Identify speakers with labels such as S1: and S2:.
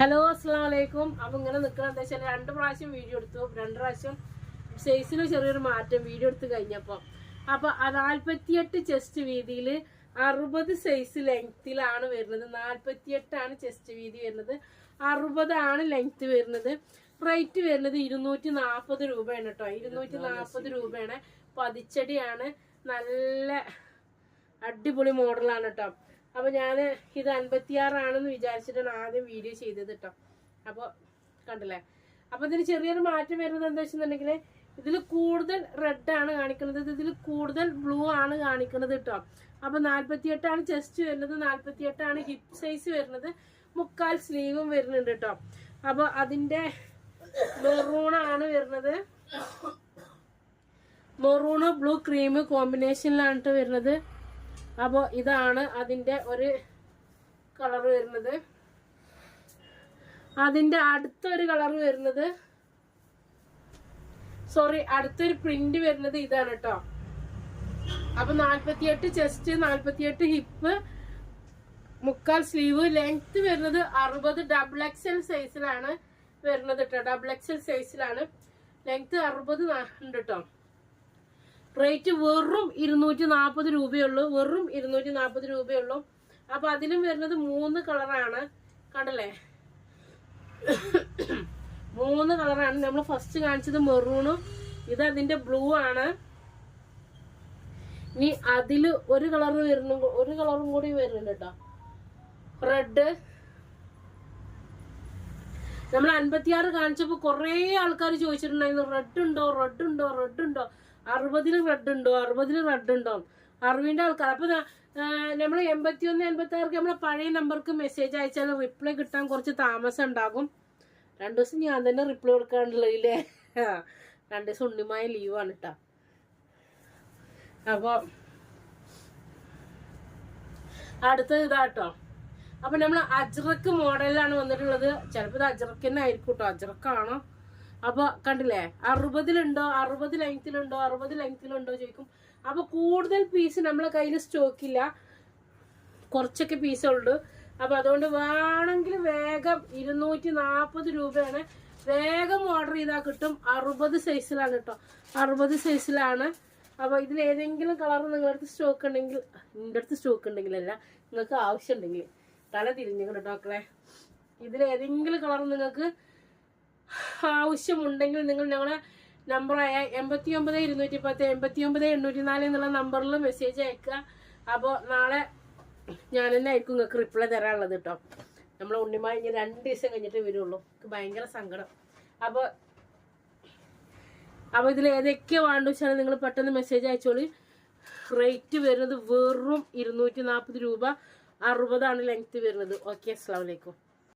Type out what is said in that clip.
S1: Hello അസ്സാം വലൈക്കും അപ്പം ഇങ്ങനെ നിൽക്കണം എന്താ വെച്ചാൽ രണ്ട് പ്രാവശ്യം വീഡിയോ എടുത്തു. രണ്ട് പ്രാവശ്യം സൈസിന് ചെറിയൊരു മാറ്റം വീഡിയോ എടുത്ത് അപ്പോൾ ആ നാൽപ്പത്തിയെട്ട് ചെസ്റ്റ് വീതിയിൽ അറുപത് സൈസ് ലെങ്ത്തിലാണ് വരുന്നത്. നാൽപ്പത്തിയെട്ടാണ് ചെസ്റ്റ് വീതി വരുന്നത്. അറുപതാണ് ലെങ്ത്ത് വരുന്നത്. റേറ്റ് വരുന്നത് ഇരുന്നൂറ്റി നാൽപ്പത് രൂപയാണ് കേട്ടോ ഇരുന്നൂറ്റി നാൽപ്പത് രൂപയാണ്. പതിച്ചടിയാണ്. നല്ല അടിപൊളി മോഡലാണ് കേട്ടോ അപ്പൊ ഞാൻ ഇത് അൻപത്തിയാറാണെന്ന് വിചാരിച്ചിട്ടാണ് ആദ്യം വീഡിയോ ചെയ്തത് കേട്ടോ അപ്പൊ കണ്ടില്ലേ? അപ്പൊ ഇതിന് ചെറിയൊരു മാറ്റം വരുന്നത് എന്താ വെച്ചിട്ടുണ്ടെങ്കിൽ ഇതിൽ കൂടുതൽ റെഡ് ആണ് കാണിക്കുന്നത്. ഇതിൽ കൂടുതൽ ബ്ലൂ ആണ് കാണിക്കുന്നത് കേട്ടോ അപ്പൊ നാല്പത്തിയെട്ടാണ് ചെസ്റ്റ് വരുന്നത്. നാല്പത്തിയെട്ടാണ് ഹിപ്പ് സൈസ് വരുന്നത്. മുക്കാൽ സ്ലീവും വരുന്നുണ്ട് കേട്ടോ അപ്പൊ അതിന്റെ മെറൂണാണ് വരുന്നത്. മെറൂണ് ബ്ലൂ ക്രീം കോമ്പിനേഷനിലാണ് വരുന്നത്. അപ്പോൾ ഇതാണ് അതിന്റെ ഒരു കളർ വരുന്നത്. അതിന്റെ അടുത്തൊരു കളർ വരുന്നത്. സോറി അടുത്തൊരു പ്രിന്റ് വരുന്നത് ഇതാണ് കേട്ടോ അപ്പൊ നാല്പത്തിയെട്ട് ചെസ്റ്റ് നാല്പത്തിയെട്ട് ഹിപ്പ് മുക്കാൽ സ്ലീവ് ലെങ്ത് വരുന്നത് അറുപത് ഡബിൾ എക്സൽ സൈസിലാണ് വരുന്നത് കേട്ടോ ഡബിൾ എക്സൽ സൈസിലാണ് ലെങ്ത് അറുപത് ഉണ്ട് കേട്ടോ റേറ്റ് വെറും ഇരുന്നൂറ്റി നാൽപ്പത് രൂപയുള്ളൂ. വെറും ഇരുന്നൂറ്റി നാൽപ്പത് രൂപയുള്ളൂ. അപ്പൊ അതിലും വരുന്നത് മൂന്ന് കളറാണ്. കണ്ടല്ലേ മൂന്ന് കളറാണ്. നമ്മൾ ഫസ്റ്റ് കാണിച്ചത് മെറൂണും ഇത് അതിന്റെ ബ്ലൂ ആണ്. ഇനി അതിൽ ഒരു കളർ വരുന്നു ഒരു കളറും കൂടി വരുന്നുണ്ട് കേട്ടോ റെഡ് നമ്മൾ അൻപത്തിയാറ് കാണിച്ചപ്പോൾ കുറേ ആൾക്കാർ ചോദിച്ചിട്ടുണ്ടായിരുന്നു റെഡ് ഉണ്ടോ? റെഡ് ഉണ്ടോ? റെഡ് ഉണ്ടോ? അറുപതിന് റെഡ് ഉണ്ടോ? അറുപതിന് റെഡ് ഉണ്ടോ? അറുപതിന്റെ ആൾക്കാർ അപ്പൊ നമ്മൾ എൺപത്തി ഒന്ന് എൺപത്തി ആറ് നമ്മളെ പഴയ നമ്പർക്ക് മെസ്സേജ് അയച്ചാൽ റിപ്ലൈ കിട്ടാൻ കുറച്ച് താമസം ഉണ്ടാകും. രണ്ടു ദിവസം ഞാൻ തന്നെ റിപ്ലൈ കൊടുക്കാണ്ടുള്ളതില്ലേ രണ്ടു ദിവസം ഉണ്ണിമായ ലീവാണ് കേട്ടോ അപ്പോൾ അടുത്തത് ഇതാട്ടോ. അപ്പൊ നമ്മൾ അജ്രക്ക് മോഡലിലാണ് വന്നിട്ടുള്ളത്. ചിലപ്പോൾ ഇത് അജ്രക്ക് തന്നെ ആയിരിക്കും അജ്രക്കാണോ? അപ്പൊ കണ്ടില്ലേ? അറുപതിലുണ്ടോ? അറുപത് ലെങ്തിലുണ്ടോ അറുപത് ലെങ്തിലുണ്ടോ ചോദിക്കും. അപ്പൊ കൂടുതൽ പീസ് നമ്മളെ കയ്യിൽ സ്റ്റോക്കില്ല കുറച്ചൊക്കെ പീസുള്ളൂ അപ്പൊ അതുകൊണ്ട് വേണമെങ്കിൽ വേഗം ഇരുന്നൂറ്റി നാൽപ്പത് രൂപയാണ്. വേഗം ഓർഡർ ചെയ്താൽ കിട്ടും. അറുപത് സൈസിലാണ് കേട്ടോ അറുപത് സൈസിലാണ് അപ്പൊ ഇതിൽ ഏതെങ്കിലും കളർ നിങ്ങളുടെ അടുത്ത് സ്റ്റോക്ക് ഉണ്ടെങ്കിൽ എന്റെ അടുത്ത് സ്റ്റോക്ക് ഉണ്ടെങ്കിലല്ല നിങ്ങൾക്ക് ആവശ്യമുണ്ടെങ്കിൽ തല തിരിഞ്ഞു കേട്ടോ മക്കളെ. ഇതിൽ ഏതെങ്കിലും കളർ നിങ്ങൾക്ക് ആവശ്യമുണ്ടെങ്കിൽ നിങ്ങൾ ഞങ്ങളെ നമ്പറായ എൺപത്തി ഒമ്പത് ഇരുന്നൂറ്റി പത്ത് എൺപത്തി ഒമ്പത് എണ്ണൂറ്റി നാല് എന്നുള്ള നമ്പറിൽ മെസ്സേജ് അയക്കുക. അപ്പോൾ നാളെ ഞാൻ തന്നെ ആയിരിക്കും നിങ്ങൾക്ക് റിപ്ലൈ തരാനുള്ളത് കേട്ടോ നമ്മൾ ഉണ്ണിമായി ഇനി രണ്ട് ദിവസം കഴിഞ്ഞിട്ട് വരുള്ളൂ. എനിക്ക് ഭയങ്കര സങ്കടം. അപ്പോൾ അപ്പോൾ ഇതിൽ ഏതൊക്കെ വേണ്ട വെച്ചാൽ നിങ്ങൾ പെട്ടെന്ന് മെസ്സേജ് അയച്ചോളി. റേറ്റ് വരുന്നത് വെറും ഇരുന്നൂറ്റി നാൽപ്പത് രൂപ. അറുപതാണ് ലെങ്ത് വരുന്നത്. ഓക്കെ അസ്സാം വലൈക്കും